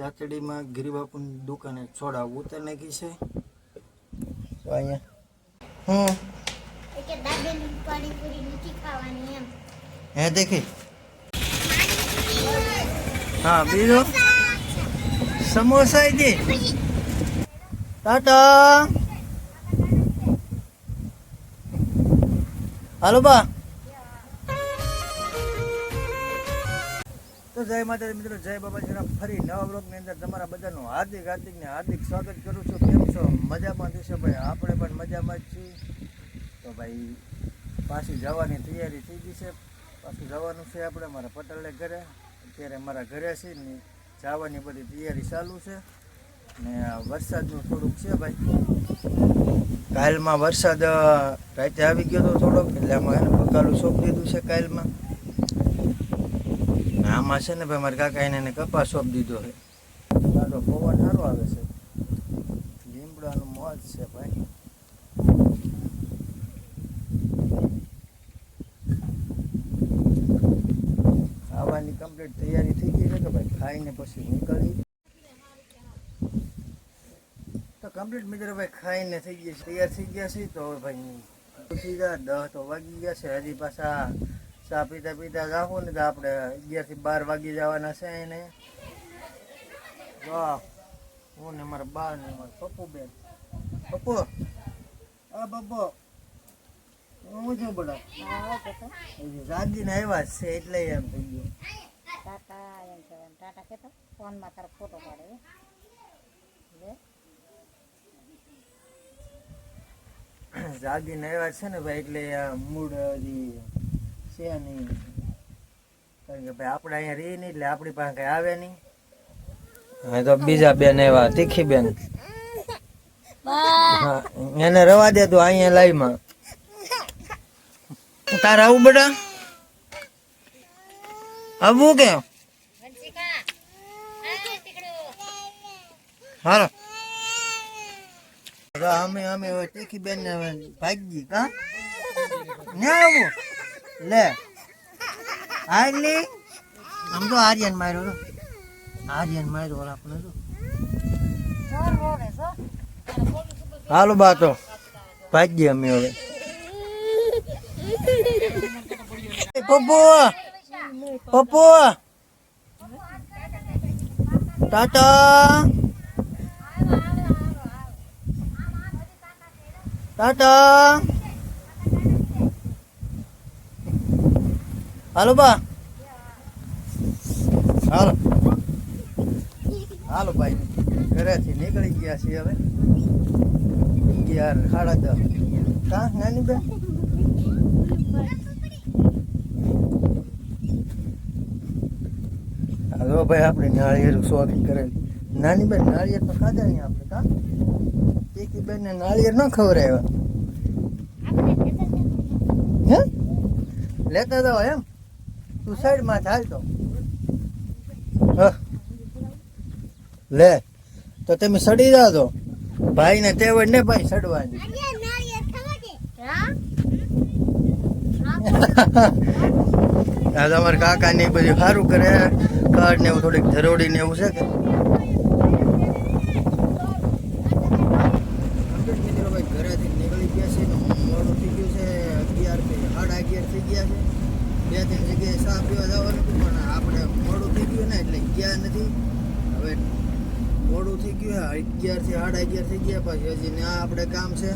દાતડીમાં ગિરિબાપુની દુકાને છોડા ઉતર નાખી છે. તો અહીંયા. હું એ કે દાદાની પાણીપુરી નથી ખાવાની એમ. હે દેખી. હા બીજો? સમોસા દે ટાટા. હાલો બા. તો જય માતાજી મિત્રો, જય બાબાજીના ફરી નવા બ્લોગની અંદર તમારા બધાનું હાર્દિક હાર્દિક ને હાર્દિક સ્વાગત કરું છું. કેમ છો? મજામાં થશે ભાઈ? આપણે પણ મજામાં જ છીએ. તો ભાઈ, પાછી જવાની તૈયારી થઈ ગઈ છે. પાછું જવાનું છે આપણે મારા પટેલને ઘરે. અત્યારે મારા ઘરે છે ને જવાની બધી તૈયારી ચાલુ છે. ને વરસાદનું થોડુંક છે ભાઈ. કાલમાં વરસાદ રાતે આવી ગયો હતો થોડોક. એટલે આમાં એને પકાલું સોંપી દીધું છે કાલમાં. આમાં છે ને ભાઈ મારા કાકા એને એને કપાસ સોંપી દીધો છે. ગાડો પવન સારો આવે છે. લીમડાનું મોજ છે ભાઈ. ખાવાની કમ્પ્લીટ તૈયારી થઈ ગઈ છે કે ભાઈ ખાઈને પછી નીકળી. તો કમ્પ્લીટ મિત્રો ભાઈ ખાઈને થઈ ગયા છે. તૈયાર થઈ ગયા છે તો ભાઈ ગયા દસ તો વાગી ગયા છે. હજી પાછા ચા પીતા પીતા જાઓ ને તો આપણે અગિયારથી બાર વાગી જવાના છે એને. વાહ. હું ને મારા બા ને મારા પપ્પુ બેન. પપ્પુ. આ પપ્પુ. હું છું બોલો. રાજીને આવ્યા છે એટલે એમ થઈ ગયું. ટાટા એમ ટાટા કહેતો ફોનમાં તારો ફોટો પાડે હે. જાગીને આવ્યા છે ને ભાઈ એટલે મૂડ હજી છે નહીં. કારણ કે ભાઈ આપણે અહીંયા રહી નહીં એટલે આપણી પાસે કઈ આવે નહીં. હવે તો બીજા બેન એવા તીખી બેન. એને રવા દે તું અહીંયા લાઈમાં તારે આવું બેટા? આવું કે? હાલો. અમે અમે તીખી બેન ભાગી કા? ના આવું. લે. આટલી આમ તો આર્યન માર્યો તો. આર્યન માર્યો આપણે તો. હાલો બા તો ભાગી અમે હવે. પપ્પુ. પપ્પુ. ટાટા. ટાટા. હાલો બા હાલો હાલો ભાઈ ઘરેથી નીકળી ગયા છીએ હવે અગિયાર સાડા દસ કા નાની બેન હા જો ભાઈ આપણે નાળિયેર શોખી કરેલી નાની બેન નાળિયેર તો ખાધા નહીં આપણે કા તીખી બેન ને નાળિયેર ન ખવડાવ્યા હે લેતા જાઓ એમ તું સાઈડમાં ચાલ તો. હ. લે, તો તમે સડી જાઓ તો. ભાઈ ને તેવડ ને ભાઈ સડવાની. તમારા કાકા ને બધું સારું કરે. કાર્ડ ને એવું થોડીક ધરોડી ને એવું છે કે ઘરેથી નીકળી ગયા છે મોડું થઈ ગયું છે અગિયાર કે સાડા અગિયાર થઈ ગયા છે બે ત્રણ જગ્યાએ ચા પીવા જવાનું હતું પણ આપણે મોડું થઈ ગયું ને એટલે ગયા નથી હવે મોડું થઈ ગયું અગિયારથી સાડા અગિયાર થઈ ગયા પછી હજી આ આપણે કામ છે.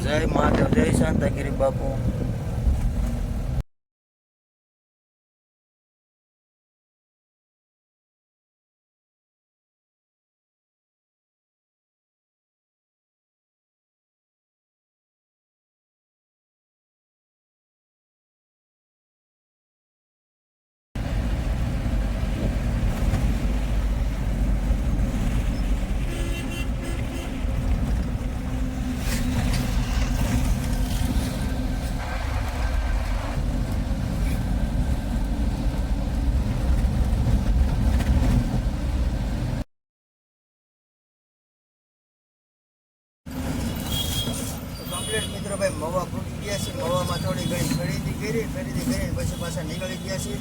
જય મહાદેવ જય શાંતાગીરી બાપુ કમ્પ્લીટ મિત્રો ભાઈ મવા ફૂટી ગયા છીએ મવામાં થોડી ઘણી ખરીદી કરી ખરીદી કરીને નીકળી ગયા છીએ.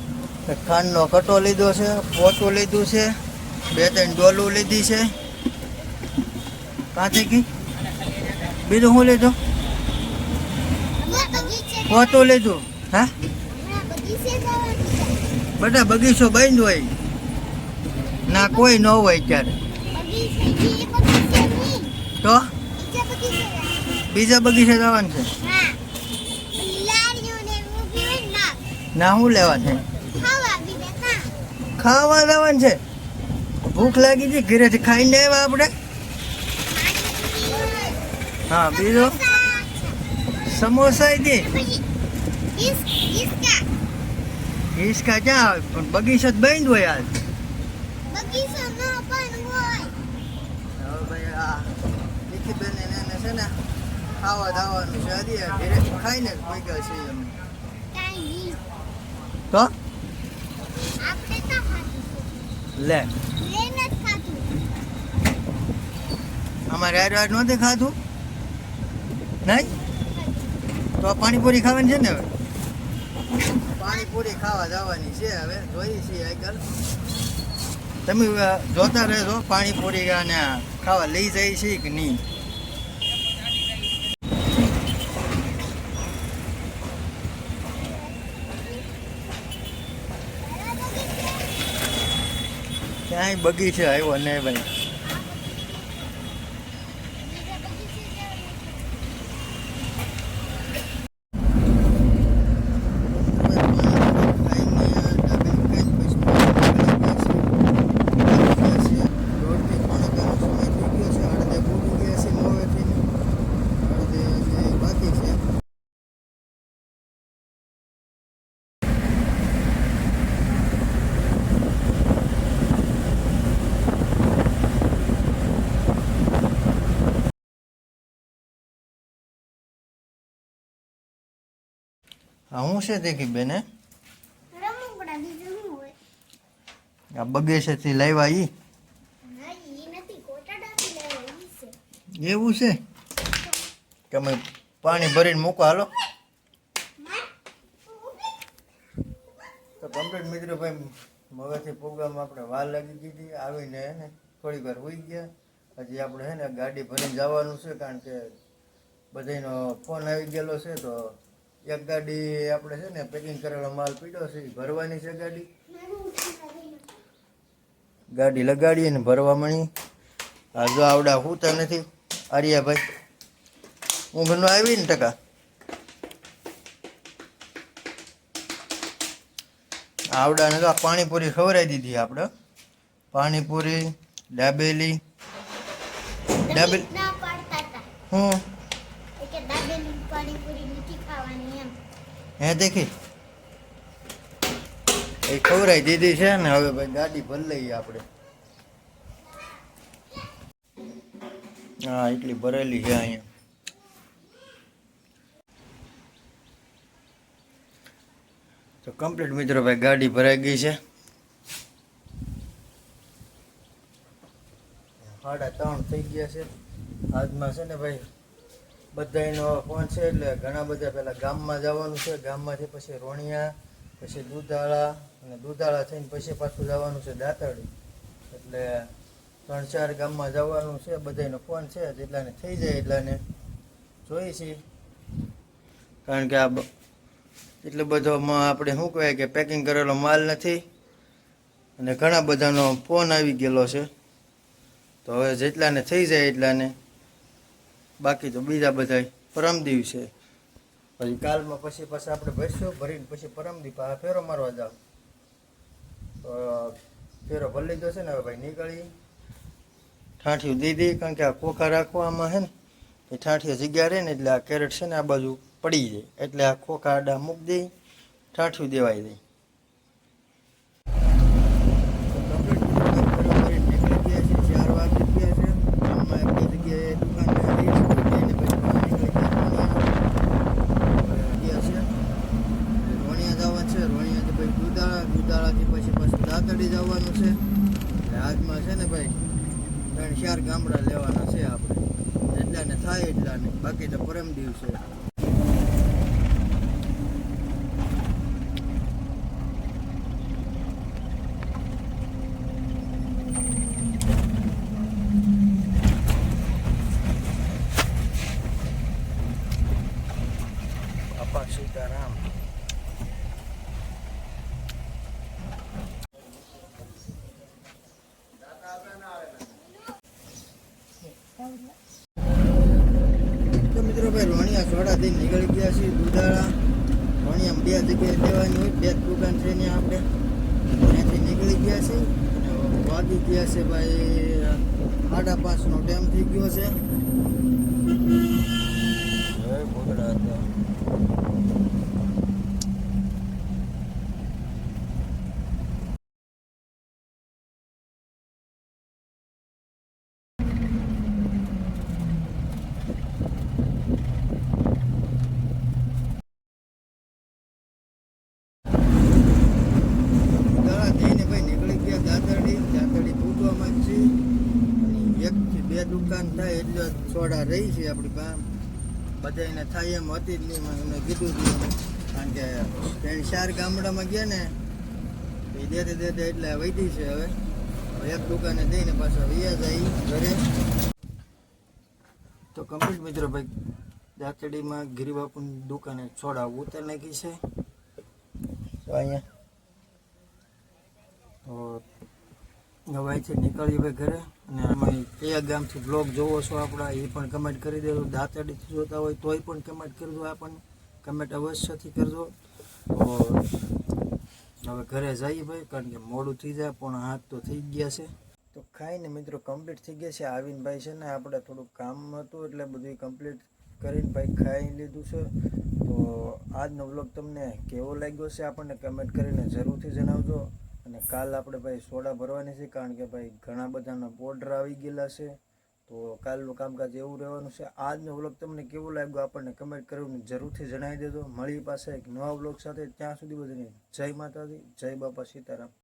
ખાંડનો કટો લીધો છે, પોતું લીધું છે, બે ત્રણ ડોલું લીધી છે. કાંથી કી? બીજું શું લીધું? પોતું લીધું, હા? બધા બગીચો બંધ હોય. ના, કોઈ ન હોય ત્યારે બગીચે ઈ બગીચે નહીં તો? બીજા બગીચે જવાનું છે? ના, હું શું લેવાનું છે? ખાવા બીજે ના ખાવા જવાનું છે. ભૂખ લાગી છે ઘરેથી ખાઈને આવ્યા આપણે. હા, બીજો? સમોસા દી હિસકા ક્યાં આવે? પણ બગીચો બંધ હોય આજ. ખાવા દાવાનું છે ખાઈને જ પગ્યા છીએ અમે. તો? લે. અમારે હારે હારે નહોતી ખાધું? નહીં? તો પાણીપુરી ખાવાની છે ને હવે? પાણીપુરી ખાવા જવાની છે હવે જોઈએ છીએ આગળ. તમે જોતા રહેજો પાણીપુરી અને ખાવા લઈ જાય છે કે નહીં. ક્યાંય બગીચે આવ્યો નહીં ભાઈ બીજા બગીચે જવાનું હું છે દેખી બેને? આ બગીચેથી લાવ્યા ઈ? એવું છે? કે અમે પાણી ભરીને મૂકો હાલો. તો કમ્પ્લીટ મિત્રો ભાઈ મગજથી પ્રોગ્રામ આપણે વાર લાગી દીધી આવીને હે ને થોડી વાર હોઈ ગયા. હજી આપણે હે ને ગાડી ભરીને જવાનું છે કારણ કે બધાનો ફોન આવી ગયેલો છે તો એક ગાડી આપણે છે ને પેકિંગ કરેલો માલ પીડ્યો છે ભરવાની છે ગાડી. ગાડી લગાડીએ ને ભરવા મળી. આ જો આવડા હુતા નથી. આર્યાભાઈ હું નો આવી ને ટકા? આવડાને તો પાણીપુરી ખવડાવી દીધી આપણે. પાણીપુરી પાડતા હતા. હું એ કે દાબેલી પાણીપુરી નથી ખાવાની એમ હે, દેખી. એ ખવરાઈ દીધી છે ને, હવે ભાઈ ગાડી ભરી લઈએ આપણે. હા, એટલી ભરેલી છે અહીંયા. તો કમ્પ્લીટ મિત્રો ભાઈ, ગાડી ભરાઈ ગઈ છે. સાડા ત્રણ થઈ ગયા છે. હાથમાં છે ને ભાઈ બધાનો ફોન છે એટલે ઘણા બધા પહેલાં ગામમાં જવાનું છે. ગામમાંથી પછી રોણિયા, પછી દૂધાળા અને દૂધાળા થઈને પછી પાછું જવાનું છે દાંતરડી. એટલે ત્રણ ચાર ગામમાં જવાનું છે. બધાનો ફોન છે. જેટલાને થઈ જાય એટલાને જોઈએ છીએ. કારણ કે આ એટલો બધોમાં આપણે શું કહેવાય કે પેકિંગ કરેલો માલ નથી અને ઘણા બધાનો ફોન આવી ગયેલો છે. તો હવે જેટલાને થઈ જાય એટલાને બાકી તો બીજા બધા પરમ દિવસે પછી કાલમાં પછી પાછા આપણે ભરીશું ભરીને પછી પરમ દી પાછા ફેરો મારવા જાવ. તો ફેરો ભરી લીધો છે ને, હવે ભાઈ નીકળી. ઠાઠિયું દીધી કારણ કે આ ખોખા રાખવામાં છે ને, એ ઠાઠીઓ જગ્યા રહે ને એટલે આ કેરેટ છે ને આ બાજુ પડી જાય. એટલે આ ખોખા આડા મૂકી દઈ ઠાઠિયું દેવાઈ દઈ થાય એટલા નહીં બાકી તો પરમ દિવસે. સીતારામ. દઈને નીકળી ગયા છીએ દુધાળા. ભણિયામ બે જગ્યાએ લેવાની હોય, બે દુકાન છે ત્યાં આપણે. ત્યાંથી નીકળી ગયા છીએ. અને વાગી ગયા છે ભાઈ સાડા પાંચનો ટાઈમ થઈ ગયો છે હવે ભોગડા હતા દાડા થઈને ભાઈ નીકળી ગયા દાદરડી દાદરડી પૂજવામાં જ છે અને એકથી બે દુકાન થાય એટલે રહી છે આપણી પાસે બધાને થાય એમ હતી જ નહીં એમને કીધું હતું કારણ કે ત્રણ ચાર ગામડામાં ગયા ને, એ દેતે દેતે એટલે વૈધી છે હવે. એક દુકાને જઈને પાછા વૈયા જાય ઘરે. તો કમ્પ્લીટ મિત્રો ભાઈ, દાંતડીમાં ગિરિબાપુની દુકાને છોડાવું ઉતાર નાખી છે. તો અહીંયા તો અહીંથી નીકળીએ ભાઈ ઘરે. અને આમાં કયા ગામથી બ્લોગ જોવો છો આપણા, એ પણ કમેન્ટ કરી દેજો. દાંતડીથી જોતા હોય તોય પણ કમેન્ટ કરજો આપણને. કમેન્ટ અવશ્યથી કરજો. તો હવે ઘરે જઈએ ભાઈ, કારણ કે મોડું થઈ જાય, પણ હાથ તો થઈ ગયા છે. તો ખાઈને મિત્રો કમ્પ્લીટ થઈ ગયા છે. આવીને ભાઈ છે ને આપણે થોડુંક કામ હતું, એટલે બધું કમ્પ્લીટ કરીને ભાઈ ખાઈ લીધું છે. તો આજનો વ્લોગ તમને કેવો લાગ્યો છે આપણને કમેન્ટ કરીને જરૂરથી જણાવજો. અને કાલ આપણે ભાઈ સોડા ભરવાની છે, કારણ કે ભાઈ ઘણા બધાના બોર્ડર આવી ગયેલા છે. તો કાલનું કામકાજ એવું રહેવાનું છે. આજનો વ્લોગ તમને કેવો લાગ્યો આપણને કમેન્ટ કરવું જરૂરથી જણાવી દેજો. મળી પાસે એક નવા વ્લોગ સાથે. ત્યાં સુધી બધાને જય માતાજી, જય બાપા સીતારામ.